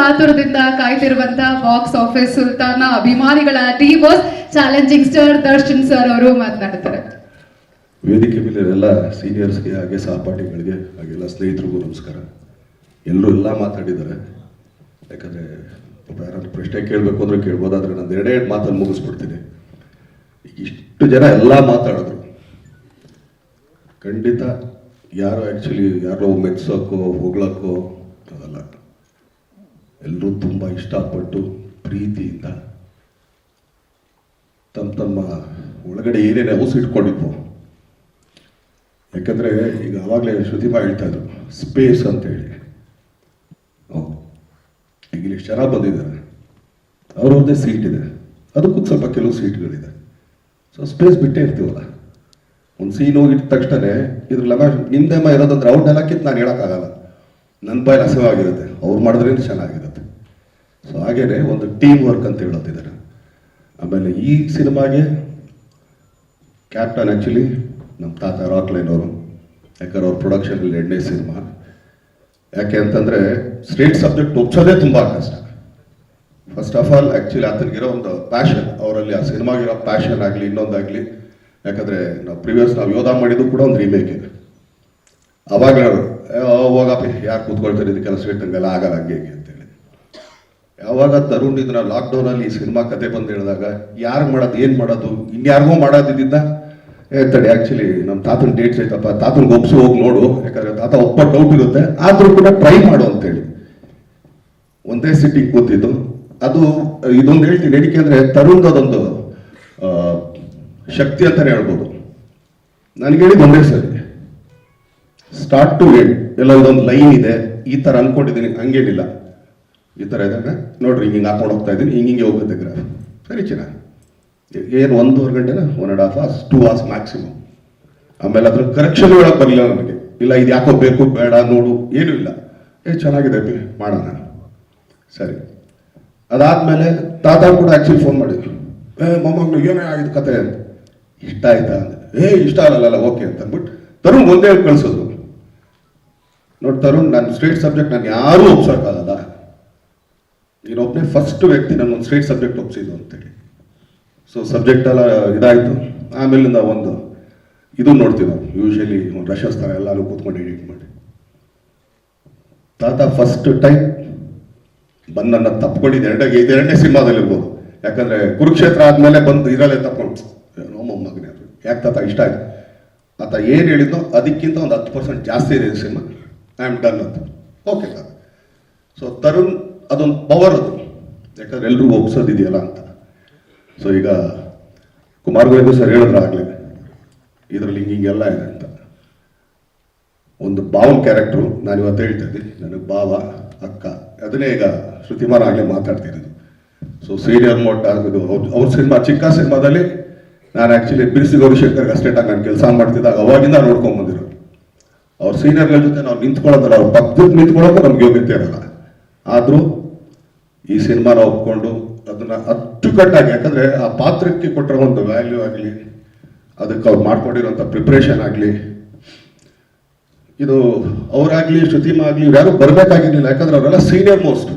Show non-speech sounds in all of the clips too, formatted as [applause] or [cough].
ಕಾತುರದಿಂದ ಕಾಯ್ತಿರುವಂತ box office ಸುಲ್ತಾನ ಅಭಿಮಾನಿಗಳ D boss challenging star Darshan sir ಅವರು ಮಾತನಾಡುತ್ತಾರೆ. ವೇದಿಕೆ ಮೇಲೆ ಎಲ್ಲ ಸೀನಿಯರ್ಸ್ಗೆ ಹಾಗೆ ಸಹಪಾಠಿಗಳಿಗೆ ಹಾಗೆಲ್ಲ ಸ್ನೇಹಿತರಿಗೂ ನಮಸ್ಕಾರ. ಎಲ್ಲರೂ ಎಲ್ಲ ಮಾತಾಡಿದ್ದಾರೆ. ಯಾಕಂದರೆ ಯಾರಾದ್ರೂ ಪ್ರಶ್ನೆ ಕೇಳಬೇಕು ಅಂದರೆ ಕೇಳ್ಬೋದಾದ್ರೆ ನಾನು ಎರಡೇ ಮಾತಲ್ಲಿ ಮುಗಿಸ್ಬಿಡ್ತೀನಿ. ಇಷ್ಟು ಜನ ಎಲ್ಲ ಮಾತಾಡಿದ್ರು. ಖಂಡಿತ ಯಾರು ಆ್ಯಕ್ಚುಲಿ ಯಾರೋ ಮೆಚ್ಚಿಸೋಕೋ ಹೋಗ್ಲಕ್ಕೋ ಎಲ್ಲರೂ ತುಂಬ ಇಷ್ಟಪಟ್ಟು ಪ್ರೀತಿಯಿಂದ ತಮ್ಮ ತಮ್ಮ ಒಳಗಡೆ ಏನೇನು ಹೌಸ್ ಇಟ್ಕೊಂಡಿದ್ವು. ಯಾಕಂದರೆ ಈಗ ಆವಾಗಲೇ ಶ್ರುತಿಮಾ ಹೇಳ್ತಾ ಇದ್ರು, ಸ್ಪೇಸ್ ಅಂತ ಹೇಳಿ. ಹೌದು ಈಗ ಇಲ್ಲಿ ಜನ ಬಂದಿದ್ದಾರೆ ಅವ್ರವ್ರದ್ದೇ ಸೀಟ್ ಇದೆ. ಅದಕ್ಕೂ ಸ್ವಲ್ಪ ಕೆಲವು ಸೀಟ್ಗಳಿದೆ ಸೊ ಸ್ಪೇಸ್ ಬಿಟ್ಟೇ ಇರ್ತೀವಲ್ಲ. ಒಂದು ಸೀನ್ ಹೋಗಿಟ್ಟ ತಕ್ಷಣ ಇದ್ರ ಲಗಾಶ್ ನಿಮ್ದೇಮ್ಮ ಇರೋದಂದ್ರೆ ಅವ್ರನ್ನೆಲ್ಲ ಕಿತ್ತು ನಾನು ಹೇಳೋಕ್ಕಾಗಲ್ಲ. ನನ್ನ ಬಾಯಲ್ಲಿ ಹಸಿವಾಗಿರುತ್ತೆ. ಅವ್ರು ಮಾಡಿದ್ರೇನು ಚೆನ್ನಾಗಿರುತ್ತೆ. ಸೊ ಹಾಗೇನೆ ಒಂದು ಟೀಮ್ ವರ್ಕ್ ಅಂತ ಹೇಳುತ್ತಿದ್ದಾರೆ. ಆಮೇಲೆ ಈ ಸಿನಿಮಾಗೆ ಕ್ಯಾಪ್ಟನ್ ಆ್ಯಕ್ಚುಲಿ ನಮ್ಮ ತಾತ ರಾಕ್ಲೈನ್ ಅವರು. ಯಾಕಂದ್ರೆ ಅವ್ರ ಪ್ರೊಡಕ್ಷನಲ್ಲಿ ಎರಡನೇ ಸಿನಿಮಾ. ಯಾಕೆ ಅಂತಂದರೆ ಸ್ಟ್ರೀಟ್ ಸಬ್ಜೆಕ್ಟ್ ಒಪ್ಸೋದೇ ತುಂಬ ಕಷ್ಟ. ಫಸ್ಟ್ ಆಫ್ ಆಲ್ ಆ್ಯಕ್ಚುಲಿ ಆತನಿಗಿರೋ ಒಂದು ಪ್ಯಾಷನ್ ಅವರಲ್ಲಿ ಆ ಸಿನಿಮಾಗಿರೋ ಪ್ಯಾಷನ್ ಆಗಲಿ ಇನ್ನೊಂದಾಗಲಿ. ಯಾಕಂದರೆ ನಾವು ಪ್ರಿವಿಯಸ್ ನಾವು ಯೋಧ ಮಾಡಿದ್ದು ಕೂಡ ಒಂದು ರೀಮೇಕ್ ಇದೆ ಅವಾಗ ಹೇಳೋರು, "ಏ, ಹೋಗಪ್ಪ ಯಾರು ಕೂತ್ಕೊಳ್ತಾರೆ ಇದಕ್ಕೆಲ್ಲ ಕೆಲಸ ಇಟ್ಟಂಗೆಲ್ಲ ಆಗಲ್ಲ ಹಂಗೆ ಹೇಗೆ ಅಂತೇಳಿ ಯಾವಾಗ ತರುಣ್ ಇದನ್ನ ಲಾಕ್ಡೌನ್ ಅಲ್ಲಿ ಈ ಸಿನಿಮಾ ಕತೆ ಬಂದು ಹೇಳಿದಾಗ ಯಾರು ಮಾಡೋದು, ಏನು ಮಾಡೋದು, ಇನ್ಯಾರಿಗೂ ಮಾಡೋದಿದ್ದ ಏ ತಡಿ ಆಕ್ಚುಲಿ ನಮ್ಮ ತಾತನ ಡೇಟ್ಸ್ ಐತಪ್ಪ ತಾತನಿಗೆ ಒಪ್ಸಿ, ಹೋಗಿ ನೋಡು. ಯಾಕಂದ್ರೆ ತಾತ ಒಪ್ಪ ಡೌಟ್ ಇರುತ್ತೆ. ಆದರೂ ಕೂಡ ಟ್ರೈ ಮಾಡು ಅಂತೇಳಿ ಒಂದೇ ಸಿಟ್ಟಿಗೆ ಕೂತಿದ್ದು. ಅದು, ಇದೊಂದು ಹೇಳ್ತೀನಿ. ಹೇಳಿಕೆ ಅಂದರೆ ತರುಣ್ ಅದೊಂದು ಶಕ್ತಿ ಅಂತಲೇ ಹೇಳ್ಬೋದು. ನನಗೆ ಹೇಳಿದ್ದು ಒಂದೇ ಸರಿ. ಸ್ಟಾರ್ಟ್ ಟು ಎಂಡ್ ಎಲ್ಲ ಇದೊಂದು ಲೈನ್ ಇದೆ. ಈ ತರ ಅನ್ಕೊಂಡಿದ್ದೀನಿ. ಹಂಗೇನಿಲ್ಲ ಈ ಥರ ಇದಾಗ ನೋಡ್ರಿ, ಹಿಂಗೆ ಹಾಕೊಂಡು ಹೋಗ್ತಾ ಇದ್ದೀನಿ. ಹಿಂಗೆ ಹಿಂಗೆ ಹೋಗುತ್ತೆ ಗ್ರಾಫ್. ಸರಿ ಚೆನ್ನ. ಏನು ಒಂದೂವರೆ ಗಂಟೆನ? One and half hours two hours maximum ಆಮೇಲೆ ಅದ್ರ ಕರೆಕ್ಷನ್ ಹೇಳಕ್ ಬರಲಿಲ್ಲ ನನಗೆ ಇಲ್ಲ, ಇದು ಯಾಕೋ ಬೇಕು, ಬೇಡ, ನೋಡು, ಏನೂ ಇಲ್ಲ. ಏ, ಚೆನ್ನಾಗಿದೆ ಮಾಡೋಣ. ಸರಿ. ಅದಾದ್ಮೇಲೆ ತಾತ ಕೂಡ ಆ್ಯಕ್ಚುಲಿ ಫೋನ್ ಮಾಡಿದ್ರು. ಏ, ಮೊಮ್ಮಗ್ಳು, ಏನೇ ಆಗಿದ್ದು ಕತೆ ಅಂತ. ಇಷ್ಟ ಆಯ್ತಾ? ಅಂದೆ ಏ, ಇಷ್ಟ ಆಗಲ್ಲ ಓಕೆ ಅಂತ ಅಂದ್ಬಿಟ್ಟು ತರು ಮುಂದೆ ಕಳ್ಸೋದು. ನೋಡಿ ತರುಣ್ ನಾನು ಸ್ಟ್ರೇಟ್ ಸಬ್ಜೆಕ್ಟ್ ನಾನು ಯಾರೂ ಒಪ್ಸೋಕ್ಕಾಗಲ್ಲ ನೀನೊಬ್ಬನೇ ಫಸ್ಟ್ ವ್ಯಕ್ತಿ ನನ್ನ ಒಂದು ಸ್ಟ್ರೇಟ್ ಸಬ್ಜೆಕ್ಟ್ ಒಪ್ಸಿದ್ದು ಅಂತೇಳಿ. ಸೊ ಸಬ್ಜೆಕ್ಟ್ ಎಲ್ಲ ಇದಾಯಿತು. ಆಮೇಲಿಂದ ಒಂದು, ಇದು ನೋಡ್ತೀವಿ ನಾವು. ಯೂಶಲಿ ರಶಸ್ ಥರ ಎಲ್ಲರೂ ಕೂತ್ಕೊಂಡು ಎಡಿಟ್ ಮಾಡಿ. ತಾತ ಫಸ್ಟ್ ಟೈಮ್ ಬಂದು ನನ್ನ ತಪ್ಕೊಂಡಿದ್ದು. ಎರಡೇ, ಇದು ಎರಡನೇ ಸಿನಿಮಾದಲ್ಲಿರ್ಬೋದು ಯಾಕಂದ್ರೆ ಕುರುಕ್ಷೇತ್ರ ಆದಮೇಲೆ ಬಂದು ಇದರಲ್ಲೇ ತಪ್ಕೊಂಡು. ನಮ್ಮ ಮಗನೇ ಯಾಕೆ ತಾತ? ಇಷ್ಟ ಆಯ್ತು. ಆತ ಏನು ಹೇಳಿದ್ನೋ ಅದಕ್ಕಿಂತ ಒಂದು ಹತ್ತು ಪರ್ಸೆಂಟ್ ಜಾಸ್ತಿ ಇದೆ ಸಿನಿಮಾ. ಐ ಆಮ್ ಡನ್ ಅಂತ ಓಕೆ ಸರ್ ಸೊ ತರುಣ್ ಅದೊಂದು ಪವರ್ ಅದು ಯಾಕಂದ್ರೆ ಎಲ್ರಿಗೂ ಒಪ್ಸೋದಿದೆಯಲ್ಲ ಅಂತ. ಸೊ ಈಗ ಕುಮಾರ್ ಗೋವಿಂದ ಸರ್ ಹೇಳಿದ್ರೆ ಆಗಲಿ, ಇದರಲ್ಲಿ ಹಿಂಗೆ ಹಿಂಗೆಲ್ಲ ಇದೆ ಅಂತ. ಒಂದು ಭಾವನ ಕ್ಯಾರೆಕ್ಟ್ರು ನಾನು ಇವತ್ತು ಹೇಳ್ತಾ ಇದ್ದೀನಿ. ನನಗೆ ಭಾವ, ಅಕ್ಕ, ಅದನ್ನೇ ಈಗ ಶ್ರುತಿಮಾರ್ ಆಗಲೇ ಮಾತಾಡ್ತಿರೋದು ಸೊ ಸೀನಿಯರ್ ಮೋಟ್ ಆಗೋದು ಅವ್ರ ಸಿನಿಮಾ, ಚಿಕ್ಕ ಸಿನಿಮಾದಲ್ಲಿ ನಾನು ಆ್ಯಕ್ಚುಲಿ ಬಿರ್ಸಿ ಗೌರಿಶಂಕರ್ಗೆ ಅಷ್ಟೇಟಾಗಿ ನಾನು ಕೆಲಸ ಮಾಡ್ತಿದ್ದಾಗ ಅವಾಗಿಂದ ನೋಡ್ಕೊಂಡ್ ಬಂದಿರೋ ಅವ್ರ ಸೀನಿಯರ್ಗಳ ಜೊತೆ ನಾವು ನಿಂತ್ಕೊಳ್ಳೋದಲ್ಲ ಅವ್ರ ಪಕ್ಕದಲ್ಲಿ ನಿಂತ್ಕೊಳ್ಳೋಕೆ ನಮ್ಗೆ ಯೋಗ್ಯತೆ ಇರಲ್ಲ. ಆದರೂ ಈ ಸಿನಿಮಾನ ಒಪ್ಕೊಂಡು ಅದನ್ನ ಅಚ್ಚುಕಟ್ಟಾಗಿ, ಯಾಕಂದ್ರೆ ಆ ಪಾತ್ರಕ್ಕೆ ಕೊಟ್ಟಿರೋ ಒಂದು ವ್ಯಾಲ್ಯೂ ಆಗಲಿ, ಅದಕ್ಕೆ ಅವ್ರು ಮಾಡ್ಕೊಂಡಿರೋಂಥ ಪ್ರಿಪ್ರೇಷನ್ ಆಗಲಿ, ಇದು ಅವರಾಗ್ಲಿ, ಶ್ರುತಿಮಾ ಆಗಲಿ ಯಾರು ಬರಬೇಕಾಗಿರ್ಲಿಲ್ಲ. ಯಾಕಂದ್ರೆ ಅವರೆಲ್ಲ ಸೀನಿಯರ್ ಮೋಸ್ಟ್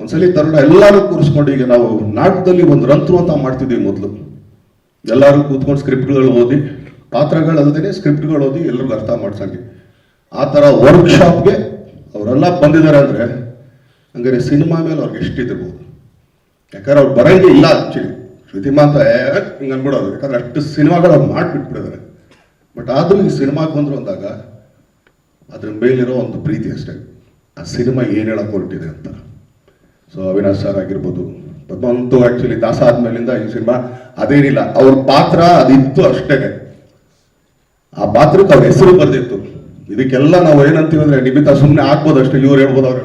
ಒಂದ್ಸಲಿ ತರುಣ ಎಲ್ಲರೂ ಕೂರಿಸ್ಕೊಂಡು ಈಗ ನಾವು ನಾಟಕದಲ್ಲಿ ಒಂದು ರಂತ್ರು ಅಂತ ಮಾಡ್ತಿದ್ವಿ ಮೊದಲು. ಎಲ್ಲರೂ ಕೂತ್ಕೊಂಡು ಸ್ಕ್ರಿಪ್ಟ್ಗಳು ಓದಿ ಪಾತ್ರಗಳಲ್ಲದೆ ಸ್ಕ್ರಿಪ್ಟ್ಗಳು ಓದಿ ಎಲ್ರಿಗೂ ಅರ್ಥ ಮಾಡ್ಸಂಗೆ ಆ ಥರ ವರ್ಕ್ಶಾಪ್ಗೆ ಅವರೆಲ್ಲ ಬಂದಿದ್ದಾರೆ ಅಂದರೆ ಹಂಗಾರೆ ಸಿನಿಮಾ ಮೇಲೆ ಅವ್ರಿಗೆ ಎಷ್ಟಿದಿರ್ಬೋದು ಯಾಕಂದ್ರೆ ಅವ್ರು ಬರೋಂಗೆ ಇಲ್ಲ ಆ್ಯಕ್ಚುಲಿ ಶ್ರುತಿಮಾ ಅಂತ ಹಿಂಗೆ ಅನ್ಬಿಡೋದು. ಯಾಕಂದ್ರೆ ಅಷ್ಟು ಸಿನಿಮಾಗಳು ಅವ್ರು ಮಾಡಿಬಿಟ್ಬಿಟ್ಟಿದ್ದಾರೆ. ಬಟ್ ಆದರೂ ಈ ಸಿನಿಮಾಗೆ ಬಂದರು ಅಂದಾಗ ಅದ್ರ ಮೇಲಿರೋ ಒಂದು ಪ್ರೀತಿ ಅಷ್ಟೇ. ಆ ಸಿನಿಮಾ ಏನು ಹೇಳಕ್ ಹೊರಟಿದೆ ಅಂತ. ಸೊ ಅವಿನಾಶ್ ಸರ್ ಆಗಿರ್ಬೋದು ಪದ್ಮಂತು ಆ್ಯಕ್ಚುಲಿ ದಾಸ ಆದ್ಮೇಲಿಂದ ಈ ಸಿನಿಮಾ ಅದೇನಿಲ್ಲ. ಅವ್ರ ಪಾತ್ರ ಅದಿತ್ತು ಅಷ್ಟೇನೆ. ಆ ಪಾತ್ರಕ್ಕೆ ಅವ್ರ ಹೆಸರು ಬರ್ದಿತ್ತು. ಇದಕ್ಕೆಲ್ಲ ನಾವು ಏನಂತೀವಿ ಅಂದ್ರೆ ನಿಮಿತ್ತ ಸುಮ್ಮನೆ ಆಗ್ಬೋದು ಅಷ್ಟೇ, ಇವ್ರು ಹೇಳ್ಬೋದು ಅವ್ರು.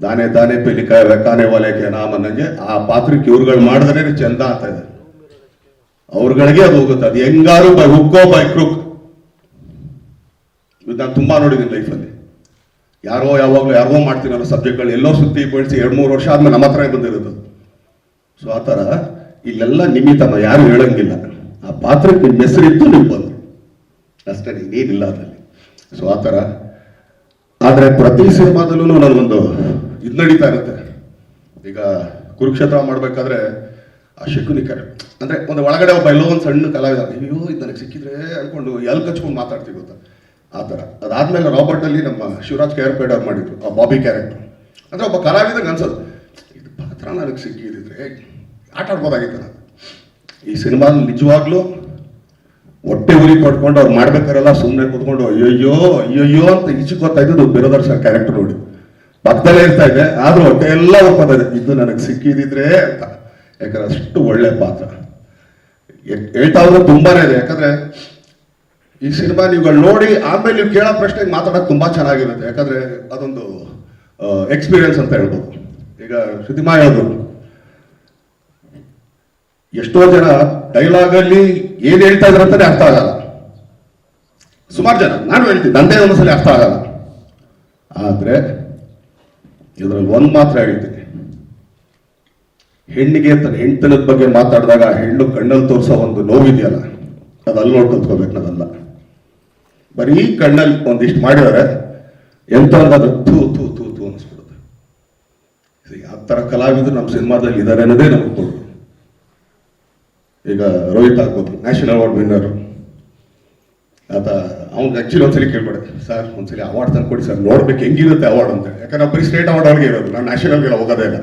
ದಾನೆ ದಾನೆ ಪಿಲಿಕಾಯ ವೆಕ್ಕಾನೆ ವಲಯಕ್ಕೆ ನಾಮ ಅನ್ನಂಗೆ ಆ ಪಾತ್ರಕ್ಕೆ ಇವ್ರುಗಳು ಮಾಡಿದ್ರೆ ಚಂದ ಆಗ್ತಾ ಇದೆ. ಅವ್ರಗಳಿಗೆ ಅದು ಹೋಗುತ್ತೆ. ಅದು ಹೆಂಗಾರು ಬೈ ಹುಕ್ಕೋ ಬೈ ಕ್ರುಕ್ ಇದು ನಾನು ತುಂಬಾ ನೋಡಿದ್ದೀನಿ ಲೈಫಲ್ಲಿ ಯಾರೋ ಯಾವಾಗಲೂ ಯಾರೋ ಮಾಡ್ತೀನಿ ಅನ್ನೋ ಸಬ್ಜೆಕ್ಟ್ಗಳು ಎಲ್ಲೋ ಸುತ್ತಿ ಬೆಳೆಸಿ ಎರಡು ಮೂರು ವರ್ಷ ಆದ್ಮೇಲೆ ನಮ್ಮ ಹತ್ರ ಬಂದಿರೋದು. ಸೊ ಆ ಥರ ಇಲ್ಲೆಲ್ಲ ನಿಮಿತ್ತ ಯಾರು ಹೇಳಂಗಿಲ್ಲ. ಪಾತ್ರಕ್ಕೆ ನಿಮ್ಮ ಹೆಸರಿತ್ತು ನೀವು ಅಷ್ಟೇ ಏನಿಲ್ಲ ಅದರಲ್ಲಿ. ಸೊ ಆ ಥರ. ಆದರೆ ಪ್ರತಿ ಸಿನಿಮಾದಲ್ಲೂ ನನಗೊಂದು ಇದು ನಡೀತಾ ಇರುತ್ತೆ. ಈಗ ಕುರುಕ್ಷೇತ್ರ ಮಾಡಬೇಕಾದ್ರೆ ಆ ಶಕುನಿ ಕರೆ ಅಂದರೆ ಒಂದು ಒಳಗಡೆ ಒಬ್ಬ ಎಲ್ಲೋ ಒಂದು ಸಣ್ಣ ಕಲಾವಿದ, ಅಯ್ಯೋ, ಇದು ನನಗೆ ಸಿಕ್ಕಿದ್ರೆ ಅಂದ್ಕೊಂಡು ಎಲ್ಲಿ ಕಚ್ಕೊಂಡು ಮಾತಾಡ್ತೀವಿ ಗೊತ್ತಾ? ಆ ಥರ. ಅದಾದಮೇಲೆ ರಾಬರ್ಟಲ್ಲಿ ನಮ್ಮ ಶಿವರಾಜ್ ಕೇರ್ಪೇಡ್ ಅವ್ರು ಮಾಡಿದ್ರು, ಆ ಬಾಬಿ ಕ್ಯಾರೆಕ್ಟರ್ ಅಂದರೆ ಒಬ್ಬ ಕಲಾವಿದಂಗೆ ಅನ್ಸೋದು, ಇದು ಪಾತ್ರ ನನಗೆ ಸಿಕ್ಕಿದ್ರೆ ಆಟ ಆಡ್ಬೋದಾಗಿತ್ತು ನಾನು ಈ ಸಿನಿಮಾ ನಿಜವಾಗ್ಲೂ ಹೊಟ್ಟೆ ಉರಿ ಕೊಟ್ಕೊಂಡು ಅವ್ರು ಮಾಡ್ಬೇಕಾರೆಲ್ಲ ಸುಮ್ಮನೆ ಕೂತ್ಕೊಂಡು, ಅಯ್ಯಯ್ಯೋ ಅಯ್ಯಯ್ಯೋ ಅಂತ ಗೊತ್ತಾ ಇದ್ದು ಬಿರೋದರ್ ಸರ್ ಕ್ಯಾರೆಕ್ಟರ್ ನೋಡಿ. ಪಕ್ಕದಲ್ಲೇ ಇರ್ತಾ ಇದೆ ಆದ್ರೂ ಹೊಟ್ಟೆ ಎಲ್ಲ ಒಪ್ಪದ ಇದು ನನಗೆ ಸಿಕ್ಕಿದಿದ್ರೆ ಅಂತ. ಯಾಕಂದ್ರೆ ಅಷ್ಟು ಒಳ್ಳೆ ಪಾತ್ರ. ಹೇಳ್ತಾ ಹೋದ್ರೆ ತುಂಬಾನೇ ಇದೆ. ಯಾಕಂದ್ರೆ ಈ ಸಿನಿಮಾ ನೀವುಗಳು ನೋಡಿ ಆಮೇಲೆ ನೀವು ಕೇಳೋ ಪ್ರಶ್ನೆಗೆ ಮಾತಾಡೋಕೆ ತುಂಬ ಚೆನ್ನಾಗಿರುತ್ತೆ. ಯಾಕಂದ್ರೆ ಅದೊಂದು ಎಕ್ಸ್ಪೀರಿಯನ್ಸ್ ಅಂತ ಹೇಳ್ಬೋದು. ಈಗ ಶ್ರುತಿಮಾ ಹೇಳಿದ್ರು ಎಷ್ಟೋ ಜನ ಡೈಲಾಗ್ ಅಲ್ಲಿ ಏನ್ ಹೇಳ್ತಾ ಇದ್ರ ಅಂತಾನೆ ಅರ್ಥ ಆಗಲ್ಲ. ಸುಮಾರು ಜನ, ನಾನು ಹೇಳ್ತೀನಿ, ನಂದೇ ಒಂದ್ಸಲಿ ಅರ್ಥ ಆಗಲ್ಲ. ಆದ್ರೆ, ಇದ್ರಲ್ಲಿ ಒಂದ್ ಮಾತ್ರ ಹೇಳ್ತೀನಿ ಹೆಣ್ಣಿಗೆ ತನ್ನ ಹೆಣ್ತನದ ಬಗ್ಗೆ ಮಾತಾಡಿದಾಗ ಹೆಣ್ಣು ಕಣ್ಣಲ್ಲಿ ತೋರಿಸೋ ಒಂದು ನೋವಿದೆಯಲ್ಲ ಅದು ಅಲ್ಲಿ ನೋಡಿ ಕಲ್ತ್ಕೋಬೇಕು ನಾವೆಲ್ಲ. ಬರೀ ಕಣ್ಣಲ್ಲಿ ಒಂದಿಷ್ಟು ಮಾಡಿದರೆ ಎಂತ ಅದು ತೂ ತೂ ತೂ ತೂ ಅನಿಸ್ಬಿಡುತ್ತೆ. ಯಾವ ಥರ ಕಲಾವಿದರು ನಮ್ಮ ಸಿನಿಮಾದಲ್ಲಿ ಇದ್ದಾರೆ ಅನ್ನೋದೇ ನಮ್ಗೆ ಕೊಡು ಈಗ ರೋಹಿತ್ ಆಗ್ಬೋದು ನ್ಯಾಷನಲ್ ಅವಾರ್ಡ್ ವಿನ್ನರ್ ಆತ ಅವ್ನಿಗೆ ಆಕ್ಚುಲಿ ಒಂದ್ಸಲಿ ಕೇಳ್ಬೇಡ. ಸರ್, ಒಂದ್ಸಲಿ ಅವಾರ್ಡ್ ತಂದು ಕೊಡಿ ಸರ್, ನೋಡ್ಬೇಕು ಹೆಂಗಿರುತ್ತೆ ಅವಾರ್ಡ್ ಅಂತ. ಯಾಕಂದ್ರೆ ಬರೀ ಸ್ಟೇಟ್ ಅವಾರ್ಡ್ ಅವ್ರಿಗೆ ಇರೋದು ನಾವು ನ್ಯಾಷನಲ್ಗೆಲ್ಲ ಹೋಗೋದೇ ಇಲ್ಲ.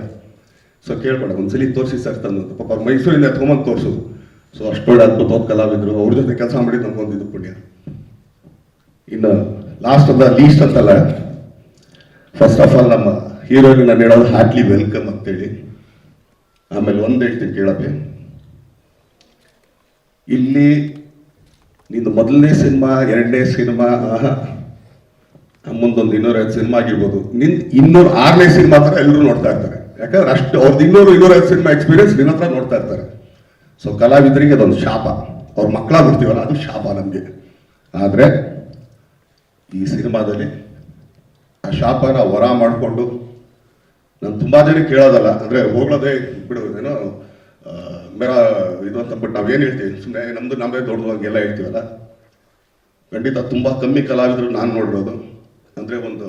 ಸೊ ಕೇಳ್ಬೇಡ, ಒಂದ್ಸಲಿ ತೋರಿಸಿ ಸರ್ ತಂದು ಪಾಪ ಅವ್ರು ಮೈಸೂರಿಂದ ಎತ್ಕೊಂಬಂದು ತೋರಿಸೋದು. ಸೊ ಅದ್ಭುತ ಅದ್ಭುತವಾದ ಕಲಾವಿದರು, ಅವ್ರ ಜೊತೆ ಕೆಲಸ ಮಾಡಿದ್ದು ಇದು ಪುಣ್ಯ. ಇನ್ನು ಲಾಸ್ಟ್ ಅಂತ ಲೀಸ್ಟ್ ಅಂತಲ್ಲ ಫಸ್ಟ್ ಆಫ್ ಆಲ್ ನಮ್ಮ ಹೀರೋಯಿನ್ ನಾನು ಹೇಳೋದು ಹಾರ್ಟ್ಲಿ ವೆಲ್ಕಮ್ ಅಂತೇಳಿ. ಆಮೇಲೆ ಒಂದು ಹೇಳ್ತೀನಿ ಕೇಳಕ್ಕೆ ಇಲ್ಲಿ ನಿಂದು ಮೊದಲನೇ ಸಿನಿಮಾ, ಎರಡನೇ ಸಿನಿಮಾ ಮುಂದೊಂದು ಇನ್ನೂರೈದು ಸಿನಿಮಾ ಆಗಿರ್ಬೋದು. ನಿನ್ ಇನ್ನೂರು ಆರನೇ ಸಿನಿಮಾ ಥರ ಎಲ್ಲರೂ ನೋಡ್ತಾ ಇರ್ತಾರೆ. ಯಾಕಂದ್ರೆ ಅಷ್ಟು ಅವ್ರದ್ದು ಇನ್ನೂರು ಇನ್ನೂರೈದು ಸಿನಿಮಾ ಎಕ್ಸ್ಪೀರಿಯನ್ಸ್ ನಿನ್ನ ಹತ್ರ ನೋಡ್ತಾ ಇರ್ತಾರೆ. ಸೊ ಕಲಾವಿದರಿಗೆ ಅದೊಂದು ಶಾಪ. ಅವ್ರ ಮಕ್ಕಳಾಗ್ಬಿಡ್ತೀವಲ್ಲ ಅದು ಶಾಪ ನಮಗೆ. ಆದರೆ ಈ ಸಿನಿಮಾದಲ್ಲಿ ಆ ಶಾಪನ ವರ ಮಾಡಿಕೊಂಡು, ನಾನು ತುಂಬ ಜನ ಕೇಳೋದಲ್ಲ. ಅಂದರೆ ಹೋಗೋದೇ ಬಿಡು, ಏನೋ ಮೇರ ಇದು ಅಂತ ಬಟ್ ನಾವೇನು ಹೇಳ್ತೀವಿ? ಸುಮ್ಮನೆ ನಮ್ದು ನಾವೇ ದೊಡ್ಡದು ಹಂಗೆಲ್ಲ ಹೇಳ್ತೀವಲ್ಲ? ಖಂಡಿತ ತುಂಬಾ ಕಮ್ಮಿ ಕಲಾವಿದರು ನಾನು ನೋಡಿರೋದು ಅಂದ್ರೆ ಒಂದು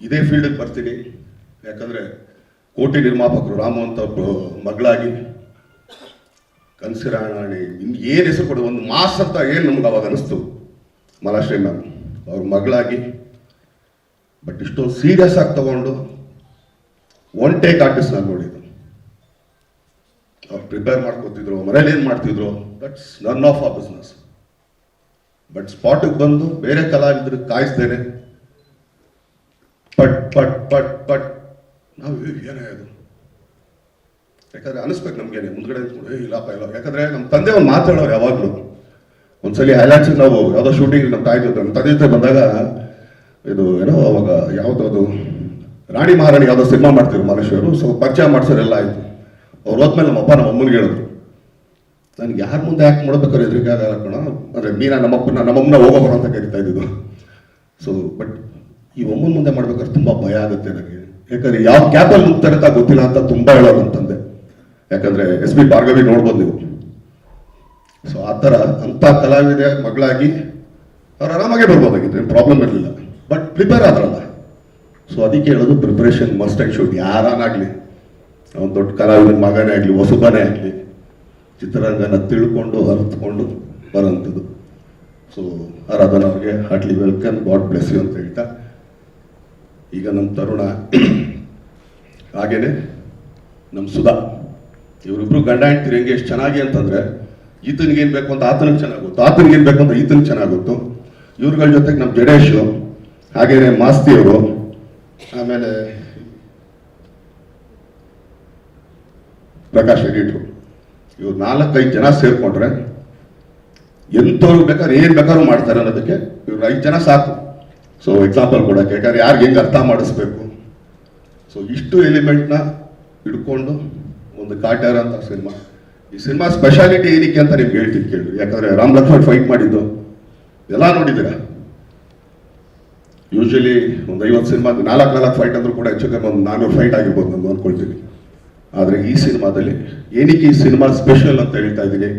ಇದೇ ಫೀಲ್ಡಿಗೆ ಬರ್ತೀನಿ. ಯಾಕಂದ್ರೆ ಕೋಟಿ ನಿರ್ಮಾಪಕರು ರಾಮು ಅಂತ ಮಗಳಾಗಿ, ಕನ್ಸಿರಾಣಿ, ನಿಮ್ಗೆ ಏನು ಹೆಸರು ಕೊಡು, ಒಂದು ಮಾಸ್ ಅಂತ ಏನು ನಮ್ಗೆ ಅವಾಗ ಅನಿಸ್ತು? ಮಲಾಶ್ರೀ ಮ್ಯಾಮ್, ಅವ್ರ ಮಗಳಾಗಿ ಬಟ್ ಇಷ್ಟೊಂದು ಸೀರಿಯಸ್ ಆಗಿ ತಗೊಂಡು ಒನ್ ಟೇಕ್ ಆರ್ಟಿಸ್ಟ್ ನಾನು ನೋಡಿದ್ದು ಅವ್ರು ಪ್ರಿಪೇರ್ ಮಾಡ್ಕೋತಿದ್ರು, ಮನೇಲಿ ಏನು ಮಾಡ್ತಿದ್ರು? ದಟ್ಸ್ ನನ್ ಆಫ್ ಆ ಬಿಸ್ನೆಸ್ ಬಟ್ ಸ್ಪಾಟಿಗೆ ಬಂದು ಬೇರೆ ಕಲಾವಿದ್ರು ಕಾಯಿಸ್ತೇನೆ. ಪಟ್ ಪಟ್ ಪಟ್ ಪಟ್. ನಾವು ಏನೇ ಅದು ಯಾಕಂದ್ರೆ ಅನಿಸ್ಬೇಕು ನಮ್ಗೇನೆ ಮುಂದ್ಗಡೆ ಇಲ್ಲಪ್ಪ, ಇಲ್ಲ. ಯಾಕಂದ್ರೆ ನಮ್ಮ ತಂದೆ ಅವ್ರು ಮಾತಾಡೋರು ಯಾವಾಗಲೂ. ಒಂದ್ಸಲಿ ಹೈಲೈಟ್ಸ್ ನಾವು ಯಾವುದೋ ಶೂಟಿಂಗ್ ನಮ್ಮ ತಾಯಿ ಜೊತೆ ನಮ್ಮ ತಂದೆ ಜೊತೆ ಬಂದಾಗ, ಇದು ಏನೋ ಅವಾಗ ಯಾವುದೋ ರಾಣಿ ಮಹಾರಾಣಿ ಯಾವುದೋ ಸಿನಿಮಾ ಮಾಡ್ತಿದ್ರು ಮಹೇಶ್ವರು ಸೊ ಪರಿಚಯ ಮಾಡಿಸೋರೆಲ್ಲ ಆಯ್ತು. ಅವ್ರು ಹೋದ್ಮೇಲೆ ನಮ್ಮಪ್ಪ ನಮ್ಮ ಅಮ್ಮನಿಗೆ ಹೇಳಿದ್ರು. ನನಗೆ ಯಾರ ಮುಂದೆ ಯಾಕೆ ಮಾಡ್ಬೇಕಾದ್ರೆ ಎದುರಿಗೆ ಆಗಲ್ಲ ಅಂದರೆ ಮೀನಾ ನಮ್ಮಪ್ಪನ ನಮ್ಮಮ್ಮನ ಹೋಗೋಬರ ಅಂತ ಕರಿತಾ ಇದ್ದಿದ್ದು. ಸೊ ಬಟ್ ಈ ಅಮ್ಮನ ಮುಂದೆ ಮಾಡ್ಬೇಕಾದ್ರೆ ತುಂಬ ಭಯ ಆಗುತ್ತೆ ನನಗೆ ಯಾಕಂದ್ರೆ ಯಾವ ಕ್ಯಾಬಲ್ಲಿ ನುಗ್ತಾರೆ ಅಂತ ಗೊತ್ತಿಲ್ಲ ಅಂತ ತುಂಬ ಹೇಳೋರು ಅಂತಂದೆ ಯಾಕಂದ್ರೆ ಎಸ್ ಬಿ ಭಾರ್ಗವಿ ನೋಡ್ಬೋದು ನೀವು. ಸೊ ಆ ಥರ ಅಂಥ ಕಲಾವಿದ ಮಗಳಾಗಿ ಅವ್ರು ಆರಾಮಾಗೆ ಬರ್ಬೋದಾಗಿತ್ತು, ಏನು ಪ್ರಾಬ್ಲಮ್ ಇರಲಿಲ್ಲ. But prepare ಆದ್ರಲ್ಲ. ಸೊ ಅದಕ್ಕೆ ಹೇಳೋದು ಪ್ರಿಪ್ರೇಷನ್ ಮಸ್ಟ್ ಆ್ಯಂಡ್ ಶುಡ್ ಯಾರಾನಾಗಲಿ. ಅವ್ನು ದೊಡ್ಡ ಕಲಾವಿದನ ಮಗನೇ ಆಗಲಿ, ಹೊಸಬನೇ ಆಗಲಿ, ಚಿತ್ರರಂಗನ ತಿಳ್ಕೊಂಡು ಅರ್ಥಕೊಂಡು ಬರೋಂಥದ್ದು ಸೊ ಆರಾಧನ ಅವ್ರಿಗೆ heartly welcome God bless you ಅಂತ ಹೇಳ್ತಾ, ಈಗ ನಮ್ಮ ತರುಣ. [clears throat] ಹಾಗೇನೆ, ನಮ್ಮ ಸುಧಾ, ಇವರಿಬ್ರು ಗಂಡ ಹೆಂಡ್ತೀರಿ ಹೆಂಗೆ ಎಷ್ಟು ಚೆನ್ನಾಗಿ ಅಂತಂದ್ರೆ ಈತನಿಗೇನು ಬೇಕು ಅಂತ ಆತನಿಗೆ ಚೆನ್ನಾಗಿ ಗೊತ್ತು. ಆತನಿಗೆ ಏನ್ ಬೇಕು ಅಂತ ಈತನಿಗೆ ಚೆನ್ನಾಗುತ್ತೆ ಇವ್ರಗಳ ಜೊತೆಗೆ ನಮ್ಮ ಜಡೇಶು, ಹಾಗೇನೆ ಮಾಸ್ತಿಯವರು, ಆಮೇಲೆ ಪ್ರಕಾಶ್ ಎಡಿಟ್ರು ಇವ್ರು ನಾಲ್ಕೈದು ಜನ ಸೇರ್ಕೊಂಡ್ರೆ ಎಂಥವ್ರು ಬೇಕಾದ್ರೆ, ಏನು ಬೇಕಾದ್ರೂ ಮಾಡ್ತಾರೆ ಅನ್ನೋದಕ್ಕೆ ಇವ್ರು ಐದು ಜನ ಸಾಕು. ಸೊ ಎಕ್ಸಾಂಪಲ್ ಕೊಡಕ್ಕೆ ಯಾಕಂದ್ರೆ ಯಾರಿಗೆ ಹೆಂಗೆ ಅರ್ಥ ಮಾಡಿಸ್ಬೇಕು? ಸೊ ಇಷ್ಟು ಎಲಿಮೆಂಟ್ನ ಹಿಡ್ಕೊಂಡು ಒಂದು ಕಾಟ್ಯಾರ ಅಂತ ಸಿನಿಮಾ. ಈ ಸಿನಿಮಾ ಸ್ಪೆಷಾಲಿಟಿ ಏನಕ್ಕೆ ಅಂತ ನಿಮ್ಗೆ ಹೇಳ್ತೀನಿ ಕೇಳಿ. ಯಾಕಂದ್ರೆ ರಾಮ್ ಲಕ್ಷ್ಮಣ್ ಫೈಟ್ ಮಾಡಿದ್ದು. ಎಲ್ಲ ನೋಡಿದ್ದೀರ? ಯೂಶಲಿ ಒಂದು ಐವತ್ತು ಸಿನಿಮಾ ನಾಲ್ಕು ನಾಲ್ಕು ಫೈಟ್ ಅಂದ್ರೂ ಕೂಡ ಹೆಚ್ಚು ಕಮ್ಮಿ ಒಂದು ನಾನ್ನೂರು ಫೈಟ್ ಆಗಿರ್ಬೋದು ನಾನು ಅನ್ಕೊಳ್ತೀನಿ ಆದರೆ ಈ ಸಿನಿಮಾದಲ್ಲಿ ಏನಕ್ಕೆ ಈ ಸಿನಿಮಾ ಸ್ಪೆಷಲ್ ಅಂತ ಹೇಳ್ತಾ ಇದ್ದೀನಿ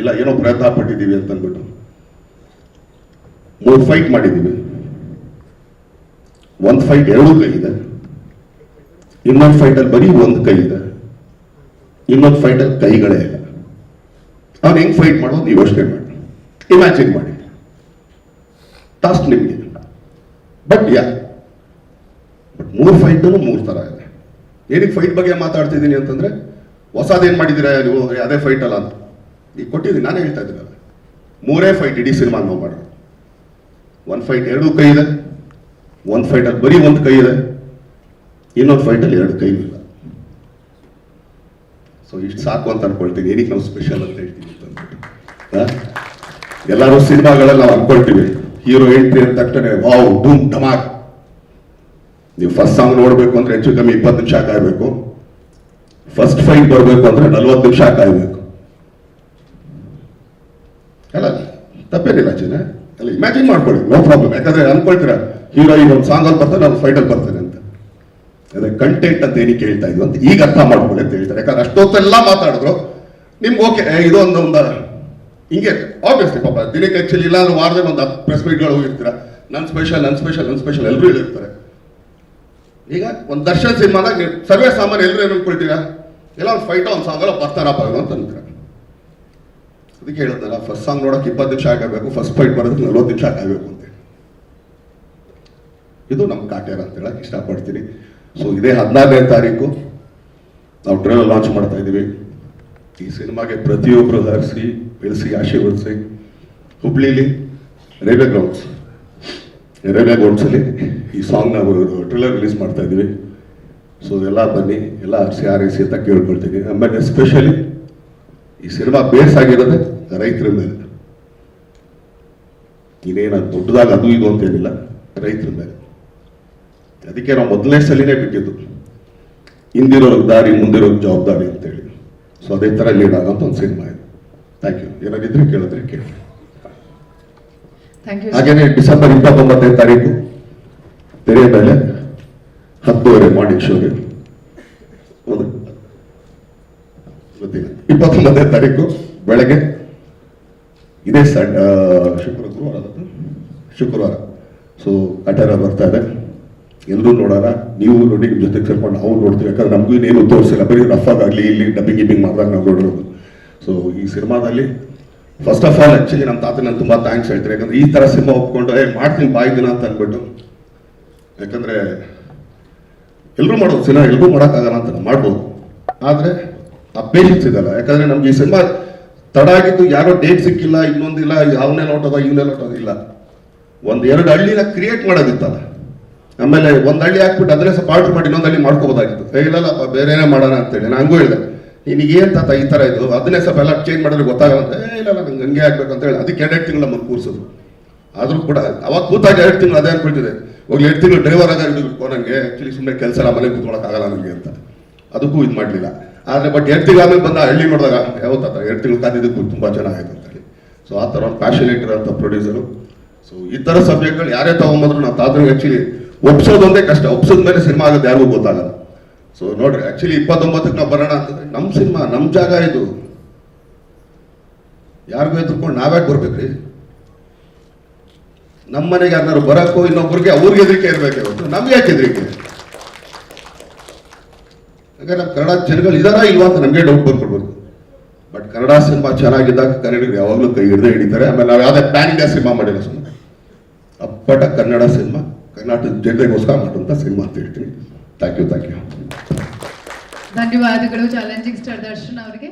ಇಲ್ಲ, ಏನೋ ಪ್ರಯತ್ನ ಪಟ್ಟಿದ್ದೀವಿ ಅಂತ ಅಂದ್ಬಿಟ್ಟು. ಮೂರು ಫೈಟ್ ಮಾಡಿದ್ದೀವಿ. ಒಂದು ಫೈಟ್ ಎರಡು ಕೈ ಇದೆ ಇನ್ನೊಂದು ಫೈಟಲ್ಲಿ ಬರೀ ಒಂದು ಕೈ ಇದೆ ಇನ್ನೊಂದು ಫೈಟಲ್ಲಿ ಕೈಗಳೇ ಇಲ್ಲ. ಅವ್ನು ಹೆಂಗ್ ಫೈಟ್ ಮಾಡೋದು ನೀವು ಯೋಚನೆ ಮಾಡಿ. ಇಮ್ಯಾಜಿನ್ ಮಾಡಿ. ಟಾಸ್ಕ್ ನಿಮಗೆ. ಬಟ್ ಯಾ ಬಟ್ ಮೂರು ಫೈಟಲ್ಲೂ ಮೂರು ಥರ ಇದೆ. ಏನಕ್ಕೆ ಫೈಟ್ ಬಗ್ಗೆ ಮಾತಾಡ್ತಿದ್ದೀನಿ ಅಂತಂದರೆ ಹೊಸದೇನು ಮಾಡಿದ್ದೀರಾ ನೀವು? ಅದೇ ಫೈಟ್ ಅಲ್ಲ ಅಂತ. ಈಗ ಕೊಟ್ಟಿದ್ದೀನಿ ನಾನೇ ಹೇಳ್ತಾ ಇದ್ದೀನಲ್ಲ ಮೂರೇ ಫೈಟ್ ಇಡೀ ಸಿನಿಮಾ ನಾವು ಮಾಡೋದು ಒಂದು ಫೈಟ್ ಎರಡು ಕೈ ಇದೆ. ಒಂದು ಫೈಟಲ್ಲಿ ಬರೀ ಒಂದು ಕೈ ಇದೆ. ಇನ್ನೊಂದು ಫೈಟಲ್ಲಿ ಎರಡು ಕೈ ಇಲ್ಲ. ಸೊ ಇಷ್ಟು ಸಾಕು ಅಂತ ಅನ್ಕೊಳ್ತೀನಿ. ಏನಕ್ಕೆ ನಾವು ಸ್ಪೆಷಲ್ ಅಂತ ಹೇಳ್ತೀನಿ ಅಂತ ಅಂದ್ಬಿಟ್ಟು. ಎಲ್ಲರೂ ಸಿನಿಮಾಗಳಲ್ಲಿ ನಾವು ಅನ್ಕೊಳ್ತೀವಿ. ಹೀರೋ ಎಂಟ್ರಿ ಅಂದ ತಕ್ಷಣ ವಾವ್ ಡೂಮ್ ಧಮಾಕ್. ನೀವು ಫಸ್ಟ್ ಸಾಂಗ್ ನೋಡಬೇಕು ಅಂದ್ರೆ ಹೆಚ್ಚು ಕಮ್ಮಿ ಇಪ್ಪತ್ತು ನಿಮಿಷ ಕಾಯಬೇಕು. ಫಸ್ಟ್ ಫೈಟ್ ಬರಬೇಕು ಅಂದ್ರೆ ನಲ್ವತ್ತು ನಿಮಿಷ ಕಾಯಬೇಕು. ಅಲ್ಲ, ತಪ್ಪೇನಿಲ್ಲ ಜನ ಅಲ್ಲ ಇಮ್ಯಾಜಿನ್ ಮಾಡ್ಕೊಳ್ಳಿ ನೋ ಪ್ರಾಬ್ಲಮ್ ಯಾಕಂದ್ರೆ ಅನ್ಕೊಳ್ತೀರಾ ಹೀರೋ ಈಗ ಒಂದು ಸಾಂಗ್ ಅಲ್ಲಿ ಬರ್ತಾನೆ ನಾನು ಫೈಟಲ್ಲಿ ಬರ್ತಾನೆ ಅಂತ. ಅದೇ ಕಂಟೆಂಟ್ ಅಂತ ಏನಕ್ಕೆ ಹೇಳ್ತಾ ಇದ್ವಿ ಅಂತ ಈಗ ಅರ್ಥ ಮಾಡ್ಕೊಳ್ಳಿ ಅಂತ ಹೇಳ್ತಾರೆ. ಯಾಕಂದ್ರೆ ಅಷ್ಟೊತ್ತೆಲ್ಲ ಮಾತಾಡಿದ್ರು. ನಿಮ್ಗೆ ಓಕೆ ಇದು ಒಂದು ಒಂದು, ಹಿಂಗೆ ಆಬ್ವಿಯಸ್ಲಿ ಪಾಪ ದಿನಕ್ಕೆ ಆಕ್ಚುಲಿ ಇಲ್ಲ ಅಂದ್ರೆ ವಾರದಲ್ಲಿ ಒಂದು ಹತ್ತು ಪ್ರೆಸ್ ಮೀಟ್ಗಳು ಹೋಗಿರ್ತೀರ. ನನ್ನ ಸ್ಪೆಷಲ್ ನನ್ನ ಸ್ಪೆಷಲ್ ನನ್ನ ಸ್ಪೆಷಲ್ ಎಲ್ಲರೂ ಹೇಳಿರ್ತಾರೆ. ಈಗ ಒಂದು ದರ್ಶನ್ ಸಿನಿಮಾದಾಗ ಸರ್ವೇ ಸಾಮಾನ್ಯ ಎಲ್ಲರೂ ಏನು ಅನ್ಕೊಳ್ತೀರಾ ಎಲ್ಲ ಒಂದು ಫೈಟ್ ಒಂದು ಸಾಂಗಲ್ಲ ಬರ್ತಾರಪ್ಪ ಇವ್ರು ಅಂತ ಅಂತಾರೆ ಅದಕ್ಕೆ ಹೇಳುತ್ತಲ್ಲ ಫಸ್ಟ್ ಸಾಂಗ್ ನೋಡೋಕೆ ಇಪ್ಪತ್ತು ನಿಮಿಷ ಆಗಬೇಕು ಫಸ್ಟ್ ಫೈಟ್ ಬರೋದಕ್ಕೆ ನಲ್ವತ್ತು ನಿಮಿಷ ಆಗಬೇಕು ಅಂತ. ಇದು ನಮ್ಮ ಕಾಟ್ಯಾರ ಅಂತ ಹೇಳಕ್ ಇಷ್ಟಪಡ್ತೀನಿ. ಸೊ ಇದೇ ಹದಿನಾರನೇ ತಾರೀಕು, ನಾವು ಟ್ರೈಲರ್ ಲಾಂಚ್ ಮಾಡ್ತಾ ಇದ್ದೀವಿ. ಈ ಸಿನಿಮಾಗೆ ಪ್ರತಿಯೊಬ್ಬರು ಹರಿಸಿ, ಬೆಳೆಸಿ ಆಶೀರ್ವದಿಸಿ ಹುಬ್ಳಿಲಿ ರೈಲ್ವೆ ಗ್ರೌಂಡ್ಸ್ ರೈಲ್ವೆ ಗ್ರೌಂಡ್ಸಲ್ಲಿ ಈ ಸಾಂಗ್ ನಾವು ಟ್ರೈಲರ್ ರಿಲೀಸ್ ಮಾಡ್ತಾ ಇದ್ದೀವಿ ಸೊ ಎಲ್ಲ ಬನ್ನಿ ಎಲ್ಲ ಸಿ ಆರ್ ಎಸ್ ಅಂತ ಕೇಳ್ಕೊಳ್ತೀನಿ ಆಮೇಲೆ ಎಸ್ಪೆಷಲಿ ಈ ಸಿನಿಮಾ ಬೇಸ್ ಆಗಿರೋದೇ ರೈತರ ಮೇಲೆ. ಇನ್ನೇನು ದೊಡ್ಡದಾಗ ಅದು ಇದು ಅಂತೇನಿಲ್ಲ ರೈತರ ಮೇಲೆ. ಅದಕ್ಕೆ ನಾವು ಮೊದಲನೇ ಸಲಿನೇ ಬಿಟ್ಟಿದ್ದು ಹಿಂದಿರೋರ್ಗೆ ದಾರಿ ಮುಂದಿರೋ ಜವಾಬ್ದಾರಿ ಅಂತೇಳಿ. ಸೊ ಅದೇ ಥರ ಲೀಡ್ ಆಗೋಂಥ ಒಂದು ಸಿನಿಮಾ ಇದೆ. ಥ್ಯಾಂಕ್ ಯು ಏನಾದಿದ್ರೆ ಕೇಳಿದ್ರೆ ಕೇಳಿ. ಹಾಗೇನೆ ಡಿಸೆಂಬರ್ ಇಪ್ಪತ್ತೊಂಬತ್ತನೇ ತಾರೀಕು ತೆರೆಯ ಮೇಲೆ ಹತ್ತುವರೆ ಮಾರ್ನಿಂಗ್ ಶೋಗೆ ಗೊತ್ತಿಲ್ಲ ಇಪ್ಪತ್ತೊಂಬತ್ತನೇ ತಾರೀಕು ಬೆಳಗ್ಗೆ. ಇದೇ ಸಡ್ ಶುಕ್ರವಾರ ಶುಕ್ರವಾರ. ಸೊ ಅಟರ ಬರ್ತಾ ಇದೆ. ಎಲ್ಲರೂ ನೋಡೋಣ. ನೀವು ನೋಡಿ ನಿಮ್ಮ ಜೊತೆ ಸೇರ್ಕೊಂಡು ನಾವು ನೋಡ್ತೀವಿ. ಯಾಕಂದ್ರೆ ನಮಗೂ ಇನ್ನೇನು ತೋರಿಸಿಲ್ಲ. ಬರೀ ರಫ್ ಆಗಲಿ, ಇಲ್ಲಿ ಡಬ್ಬಿಂಗ್ ಗಿಬ್ಬಿಂಗ್ ಮಾಡಿದಾಗ ನಾವು ನೋಡಿರೋದು ಸೊ ಈ ಸಿನಿಮಾದಲ್ಲಿ ಫಸ್ಟ್ ಆಫ್ ಆಲ್ ಆ್ಯಕ್ಚುಲಿ ನಮ್ಮ ತಾತ ನಾನು ತುಂಬಾ ಥ್ಯಾಂಕ್ಸ್ ಹೇಳ್ತೀನಿ. ಯಾಕಂದ್ರೆ ಈ ಥರ ಸಿನಿಮಾ ಒಪ್ಕೊಂಡು, ಏ, ಮಾಡ್ತೀನಿ, ಬಾಯಿ ದಿನ ಅಂತ ಅನ್ಬಿಟ್ಟು ಯಾಕಂದ್ರೆ ಎಲ್ಲರೂ ಮಾಡೋದು ಸಿನಿಮಾ ಎಲ್ಲರೂ ಮಾಡೋಕ್ಕಾಗಲ್ಲ ಅಂತ ಮಾಡ್ಬೋದು. ಆದರೆ ಆ ಪೇಷನ್ಸ್ ಇದಲ್ಲ ಯಾಕಂದರೆ ನಮ್ಗೆ ಈ ಸಿನಿಮಾ ತಡ ಆಗಿದ್ದು ಯಾರೋ ಡೇಟ್ ಸಿಕ್ಕಿಲ್ಲ ಇನ್ನೊಂದಿಲ್ಲ ಅವನೇ ನೋಟೋದ ಇವನೇ ನೋಟೋದ ಇಲ್ಲ. ಒಂದು ಎರಡು ಹಳ್ಳಿನ ಕ್ರಿಯೇಟ್ ಮಾಡೋದಿತ್ತಲ್ಲ. ಆಮೇಲೆ ಒಂದು ಹಳ್ಳಿ ಹಾಕ್ಬಿಟ್ಟು ಅದನ್ನೇ ಸ್ವಲ್ಪ ಆರ್ಡ್ರ್ ಮಾಡಿ ಇನ್ನೊಂದು ಹಳ್ಳಿ ಮಾಡ್ಕೋಬೋದಾಗಿತ್ತು. ಇಲ್ಲಲ್ಲಪ್ಪ ಬೇರೆನೇ ಮಾಡೋಣ ಅಂತೇಳಿ. ನಾನು ಹಂಗೂ ಹೇಳಿದೆ. ಏನು ತಾತ ಈ ಥರ ಇದು? ಅದನ್ನೇ ಸ್ವಲ್ಪ ಎಲ್ಲ ಚೇಂಜ್ ಮಾಡಿದ್ರೆ ಗೊತ್ತಾಗಲ್ಲ ಅಂತ. ಏ, ಇಲ್ಲ ನಂಗೆ ಹಂಗೆ ಆಗ್ಬೇಕು ಅಂತ ಹೇಳಿ. ಅದಕ್ಕೆ ಎರಡು ತಿಂಗಳು ಮುಂದೆ ಕೂರಿಸೋದು ಆದರೂ ಕೂಡ ಅವಾಗ ಕೂತಾಗ ಎರಡು ತಿಂಗಳು ಅದೇ ಅನ್ಕೊಳ್ತಿದೆ ಹೋಗ್ಲಿ ಎರಡು ತಿಂಗಳು ಡ್ರೈವರ್ ಆಗ ಹಿಡಿದು ನನಗೆ ಆಕ್ಚುಲಿ ಸುಮ್ಮನೆ ಕೆಲಸ ಎಲ್ಲ ಮನೆ ಕೂತ್ಕೊಳಕ್ಕಾಗಲ್ಲ ನನಗೆ ಅಂತ. ಅದಕ್ಕೂ ಇದು ಮಾಡಲಿಲ್ಲ. ಆದರೆ ಬಟ್ ಎರಡು ತಿಂಗಳ ಆಮೇಲೆ ಬಂದ ಹಳ್ಳಿ ನೋಡಿದಾಗ ಯಾವತ್ತಾತ ಎರಡು ತಿಂಗಳು ಕಾದಿದ್ದಕ್ಕೂ ತುಂಬ ಚೆನ್ನಾಗಿತ್ತು ಅಂತ ಹೇಳಿ. ಸೊ ಆ ಥರ ಒಂದು ಪ್ಯಾಷನೇಟ್ ಇರೋಂಥ ಪ್ರೊಡ್ಯೂಸರು ಸೊ ಈ ಥರ ಸಬ್ಜೆಕ್ಟ್ಗಳು ಯಾರೇ ತೊಗೊಂಬಂದ್ರು ನಾವು ತಾದ್ರೆ ಆ್ಯಕ್ಚುಲಿ ಒಪ್ಸೋದೊಂದೇ ಕಷ್ಟ. ಒಪ್ಸೋದ ಮೇಲೆ ಸಿನಿಮಾ ಆಗೋದು ಯಾರಿಗೂ ಗೊತ್ತಾಗಲ್ಲ. ಸೊ ನೋಡ್ರಿ ಆ್ಯಕ್ಚುಲಿ ಇಪ್ಪತ್ತೊಂಬತ್ತಕ್ಕೆ ನಾವು ಬರೋಣ ಅಂತಂದ್ರೆ ನಮ್ಮ ಸಿನಿಮಾ ನಮ್ಮ ಜಾಗ ಇದು. ಯಾರಿಗೂ ಎದ್ರುಕೊಂಡು ನಾವ್ಯಾಕೆ ಬರ್ಬೇಕ್ರಿ? ನಮ್ಮ ಮನೆಗೆ ಯಾರು ಬರಕ್ಕೋ ಇನ್ನೊಬ್ರಿಗೆ ಅವ್ರಿಗೆ ಹೆದರಿಕೆ ಇರಬೇಕು ನಮ್ಗೆ ಯಾಕೆ ಹೆದರಿಕೆ? ಹಾಗೆ ನಮ್ಮ ಕನ್ನಡ ಜನಗಳು ಇದಾರ ಇಲ್ವಾ ಅಂತ ನಮಗೆ ಡೌಟ್ ಬಂದ್ಕೊಡ್ಬೇಕು ಬಟ್ ಕನ್ನಡ ಸಿನಿಮಾ ಚೆನ್ನಾಗಿದ್ದಾಗ ಕನ್ನಡಿಗರು ಯಾವಾಗಲೂ ಕೈ ಹಿಡಿದೇ ಹಿಡಿತಾರೆ. ಆಮೇಲೆ ನಾವು ಯಾವುದೇ ಪ್ಯಾನ್ ಇಂಡಿಯಾ ಸಿನಿಮಾ ಮಾಡಿಲ್ಲ ಸುಮ್ಮನೆ ಅಪ್ಪಟ ಕನ್ನಡ ಸಿನಿಮಾ ಕರ್ನಾಟಕ ಜನತೆಗೋಸ್ಕರ ಮಾಡುವಂಥ ಸಿನಿಮಾ ಅಂತ ಹೇಳ್ತೀನಿ. ಥ್ಯಾಂಕ್ ಯು ಥ್ಯಾಂಕ್ ಯು ಧನ್ಯವಾದಗಳು. ಚಾಲೆಂಜಿಂಗ್ ಸ್ಟಾರ್ ದರ್ಶನ್ ಅವರಿಗೆ.